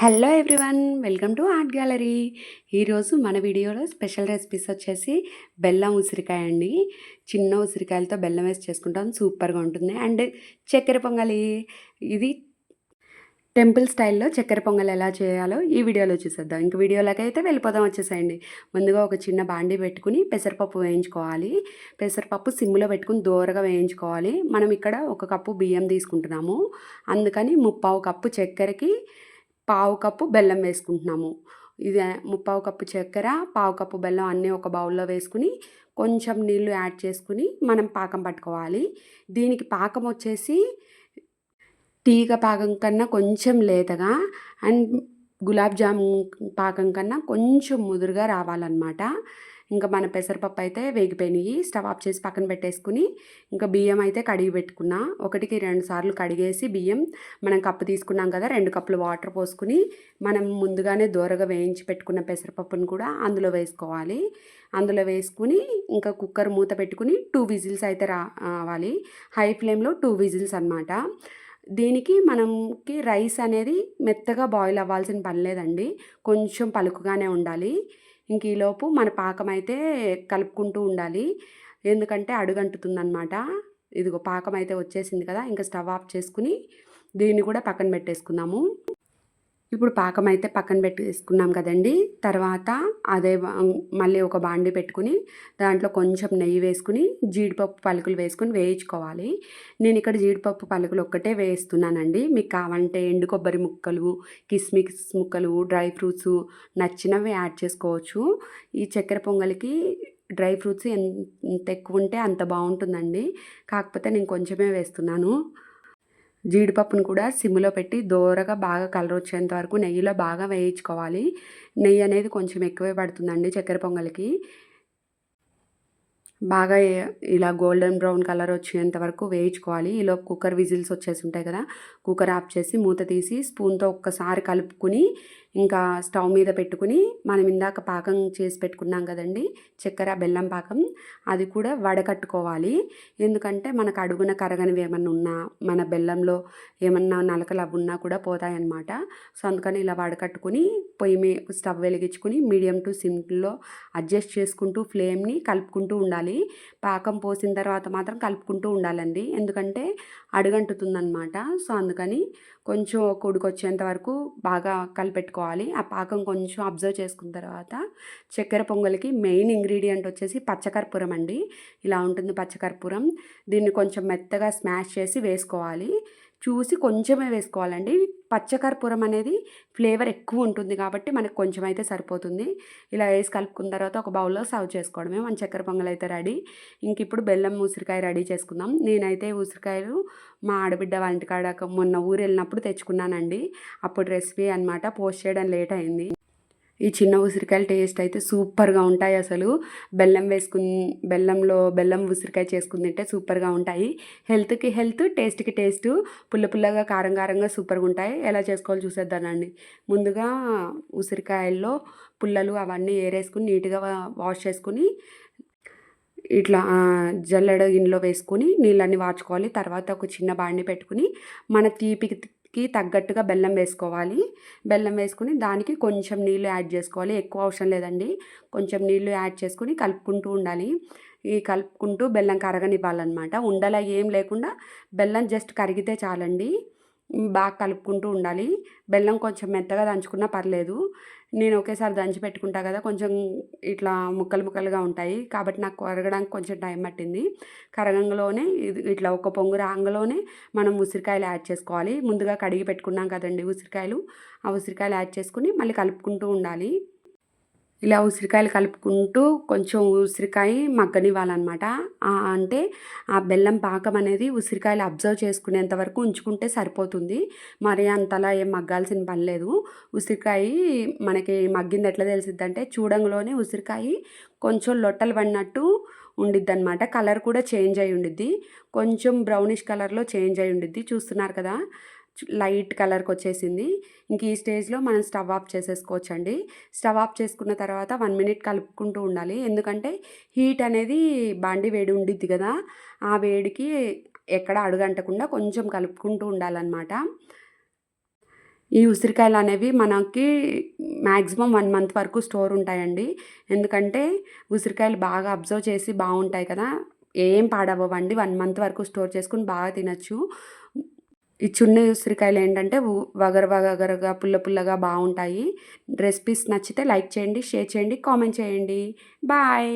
Hello everyone welcome to art gallery. ఈరోజు మన వీడియోలో స్పెషల్ రెసిపీస్ వచ్చేసి బెల్లం ఉసిరికాయ అండి. చిన్న ఉసిరికాయలతో బెల్లం వేసి చేసుకుంటాం. సూపర్గా ఉంటుంది. అండ్ చక్కెర పొంగలి. ఇది టెంపుల్ స్టైల్లో చక్కెర పొంగల్ ఎలా చేయాలో ఈ వీడియోలో చూసేద్దాం. ఇంక వీడియోలోకి అయితే వెళ్ళిపోదాం వచ్చేసేయండి. ముందుగా ఒక చిన్న బాండీ పెట్టుకుని పెసరపప్పు వేయించుకోవాలి. పెసరపప్పు సిమ్లో పెట్టుకుని దూరగా వేయించుకోవాలి. మనం ఇక్కడ ఒక కప్పు బియ్యం తీసుకుంటున్నాము. అందుకని ముప్పావు కప్పు చక్కెరకి పావు కప్పు బెల్లం వేసుకుంటున్నాము. ఇది ముప్పావు కప్పు చక్కెర పావు కప్పు బెల్లం అన్నీ ఒక బౌల్లో వేసుకుని కొంచెం నీళ్ళు యాడ్ చేసుకుని మనం పాకం పట్టుకోవాలి. దీనికి పాకం వచ్చేసి తీగ పాకం కన్నా కొంచెం లేతగా అండ్ గులాబ్ జామున్ పాకం కన్నా కొంచెం ముదురుగా రావాలన్నమాట. ఇంకా మన పెసరపప్పు అయితే వేగిపోయినాయి. స్టవ్ ఆఫ్ చేసి పక్కన పెట్టేసుకుని ఇంకా బియ్యం అయితే కడిగి పెట్టుకున్నా. ఒకటికి రెండు సార్లు కడిగేసి బియ్యం మనం కప్పు తీసుకున్నాం కదా రెండు కప్పులు వాటర్ పోసుకుని మనం ముందుగానే దూరగా వేయించి పెట్టుకున్న పెసరపప్పును కూడా అందులో వేసుకోవాలి. అందులో వేసుకుని ఇంకా కుక్కర్ మూత పెట్టుకుని టూ విజిల్స్ అయితే రావాలి. హై ఫ్లేమ్లో టూ విజిల్స్ అనమాట దీనికి మనకి రైస్ అనేది మెత్తగా బాయిల్ అవ్వాల్సిన పని లేదండి. కొంచెం పలుకుగానే ఉండాలి. ఇంక ఈలోపు మన పాకం అయితే కలుపుకుంటూ ఉండాలి. ఎందుకంటే అడుగంటుతుందనమాట ఇదిగో పాకం అయితే వచ్చేసింది కదా ఇంకా స్టవ్ ఆఫ్ చేసుకుని దీన్ని కూడా పక్కన పెట్టేసుకుందాము. ఇప్పుడు పాకం అయితే పక్కన పెట్టేసుకున్నాం కదండి. తర్వాత అదే మళ్ళీ ఒక బాండి పెట్టుకుని దాంట్లో కొంచెం నెయ్యి వేసుకుని జీడిపప్పు పలుకులు వేసుకుని వేయించుకోవాలి. నేను ఇక్కడ జీడిపప్పు పలుకులు ఒక్కటే వేస్తున్నానండి. మీకు కావాలంటే ఎండు కొబ్బరి ముక్కలు కిస్మిస్ ముక్కలు డ్రై ఫ్రూట్స్ నచ్చినవి యాడ్ చేసుకోవచ్చు. ఈ చక్కెర పొంగలికి డ్రై ఫ్రూట్స్ ఎంత ఎక్కువ ఉంటే అంత బాగుంటుందండి. కాకపోతే నేను కొంచెమే వేస్తున్నాను. జీడిపప్పును కూడా సిమ్లో పెట్టి దోరగా బాగా కలర్ వచ్చేంత వరకు నెయ్యిలో బాగా వేయించుకోవాలి. నెయ్యి అనేది కొంచెం ఎక్కువే పడుతుందండి చక్కెర పొంగల్కి. బాగా ఇలా గోల్డెన్ బ్రౌన్ కలర్ వచ్చేంత వరకు వేయించుకోవాలి. ఈలోపు కుక్కర్ విజిల్స్ వచ్చేసి ఉంటాయి కదా కుక్కర్ ఆఫ్ చేసి మూత తీసి స్పూన్తో ఒక్కసారి కలుపుకుని ఇంకా స్టవ్ మీద పెట్టుకుని మనం ఇందాక పాకం చేసి పెట్టుకున్నాం కదండి చక్కెర బెల్లం పాకం అది కూడా వడకట్టుకోవాలి. ఎందుకంటే మనకు అడుగున కరగనివి ఏమన్నా ఉన్నా మన బెల్లంలో ఏమన్నా నలకలు అవి ఉన్నా కూడా పోతాయన్నమాట. సో అందుకని ఇలా వడకట్టుకుని పొయ్యి స్టవ్ వెలిగించుకుని మీడియం టు సిమ్లో అడ్జస్ట్ చేసుకుంటూ ఫ్లేమ్ని కలుపుకుంటూ ఉండాలి. పాకం పోసిన తర్వాత మాత్రం కలుపుకుంటూ ఉండాలండి. ఎందుకంటే అడుగంటుతుందనమాట సో అందుకని కొంచెం ఒక వరకు బాగా కలిపెట్టుకోవాలి. ఆ పాకం కొంచెం అబ్జర్వ్ చేసుకున్న తర్వాత చక్కెర పొంగల్కి మెయిన్ ఇంగ్రీడియంట్ వచ్చేసి పచ్చకర్పూరం అండి. ఇలా ఉంటుంది పచ్చకర్పూరం. దీన్ని కొంచెం మెత్తగా స్మాష్ చేసి వేసుకోవాలి. చూసి కొంచెమే వేసుకోవాలండి. పచ్చకర్పూరం అనేది ఫ్లేవర్ ఎక్కువ ఉంటుంది కాబట్టి మనకు కొంచెం అయితే సరిపోతుంది. ఇలా వేసి కలుపుకున్న తర్వాత ఒక బౌల్లో సర్వ్ చేసుకోవడమే. మన చక్కెర పొంగల్ అయితే రెడీ. ఇంక ఇప్పుడు బెల్లం ఉసిరికాయ రెడీ చేసుకుందాం. నేనైతే ఉసిరికాయలు మా ఆడబిడ్డ వాళ్ళ ఇంటికాడ మొన్న ఊరు వెళ్ళినప్పుడు తెచ్చుకున్నానండి. అప్పుడు రెసిపీ అనమాట పోస్ట్ చేయడం లేట్ అయింది. ఈ చిన్న ఉసిరికాయల టేస్ట్ అయితే సూపర్గా ఉంటాయి అసలు. బెల్లం వేసుకుని బెల్లంలో బెల్లం ఉసిరికాయ చేసుకుని తింటే సూపర్గా ఉంటాయి. హెల్త్కి హెల్త్ టేస్ట్కి టేస్ట్ పుల్ల పుల్లగా కారం కారంగా సూపర్గా ఉంటాయి. ఎలా చేసుకోవాలో చూసేద్దానండి. ముందుగా ఉసిరికాయల్లో పుల్లలు అవన్నీ ఏరేసుకుని నీట్గా వాష్ చేసుకుని ఇట్లా జల్లెడ గిన్నెలో వేసుకొని నీళ్ళన్నీ వాచుకోవాలి తర్వాత ఒక చిన్న బాండి పెట్టుకుని మన తీపికి కి తగ్గట్టుగా బెల్లం వేసుకోవాలి. బెల్లం వేసుకుని దానికి కొంచెం నీళ్ళు యాడ్ చేసుకోవాలి. ఎక్కువ అవసరం లేదండి. కొంచెం నీళ్ళు యాడ్ చేసుకుని కలుపుకుంటూ ఉండాలి. ఈ కలుపుకుంటూ బెల్లం కరగనివ్వాలన్నమాట. ఉండలా ఏం లేకుండా బెల్లం జస్ట్ కరిగితే చాలండి. బాగా కలుపుకుంటూ ఉండాలి. బెల్లం కొంచెం మెత్తగా దంచుకున్నా పర్లేదు. నేను ఒకేసారి దంచి పెట్టుకుంటా కదా కొంచెం ఇట్లా ముక్కలు ముక్కలుగా ఉంటాయి. కాబట్టి నాకు కరగడానికి కొంచెం టైం పట్టింది. కరగంలోనే ఇది ఇట్లా ఒక పొంగు రాంగలోనే మనం ఉసిరికాయలు యాడ్ చేసుకోవాలి. ముందుగా కడిగి పెట్టుకున్నాం కదండి ఉసిరికాయలు. ఆ ఉసిరికాయలు యాడ్ చేసుకుని మళ్ళీ కలుపుకుంటూ ఉండాలి. ఇలా ఉసిరికాయలు కలుపుకుంటూ కొంచెం ఉసిరికాయ మగ్గనివ్వాలన్నమాట. అంటే ఆ బెల్లం పాకం అనేది ఉసిరికాయలు అబ్జర్వ్ చేసుకునేంత వరకు ఉంచుకుంటే సరిపోతుంది. మరి అంతలా ఏం మగ్గాల్సిన పని లేదు. ఉసిరికాయ మనకి మగ్గింది ఎట్లా తెలిసిద్దంటే చూడంలోనే ఉసిరికాయ కొంచెం లొట్టలు పడినట్టు ఉండిద్ది అనమాట కలర్ కూడా చేంజ్ అయి ఉండిద్ది. కొంచెం బ్రౌనిష్ కలర్లో చేంజ్ అయి ఉండిద్ది. చూస్తున్నారు కదా? లైట్ కలర్కి వచ్చేసింది ఇంక ఈ స్టేజ్లో మనం స్టవ్ ఆఫ్ చేసేసుకోవచ్చు అండి స్టవ్ ఆఫ్ చేసుకున్న తర్వాత వన్ మినిట్ కలుపుకుంటూ ఉండాలి. ఎందుకంటే హీట్ అనేది బాండి వేడి ఉండిద్ది కదా. ఆ వేడికి ఎక్కడ అడుగంటకుండా కొంచెం కలుపుకుంటూ ఉండాలన్నమాట. ఈ ఉసిరికాయలు అనేవి మనకి మ్యాక్సిమం వన్ మంత్ వరకు స్టోర్ ఉంటాయండి. ఎందుకంటే ఉసిరికాయలు బాగా అబ్జర్వ్ చేసి బాగుంటాయి కదా. ఏం పాడవ్వండి వన్ మంత్ వరకు స్టోర్ చేసుకుని బాగా తినచ్చు. ఈ చున్న ఉసిరికాయలు ఏంటంటే వగర వగరగా పుల్ల పుల్లగా బాగుంటాయి. రెసిపీస్ నచ్చితే లైక్ చేయండి షేర్ చేయండి కామెంట్ చేయండి. బాయ్.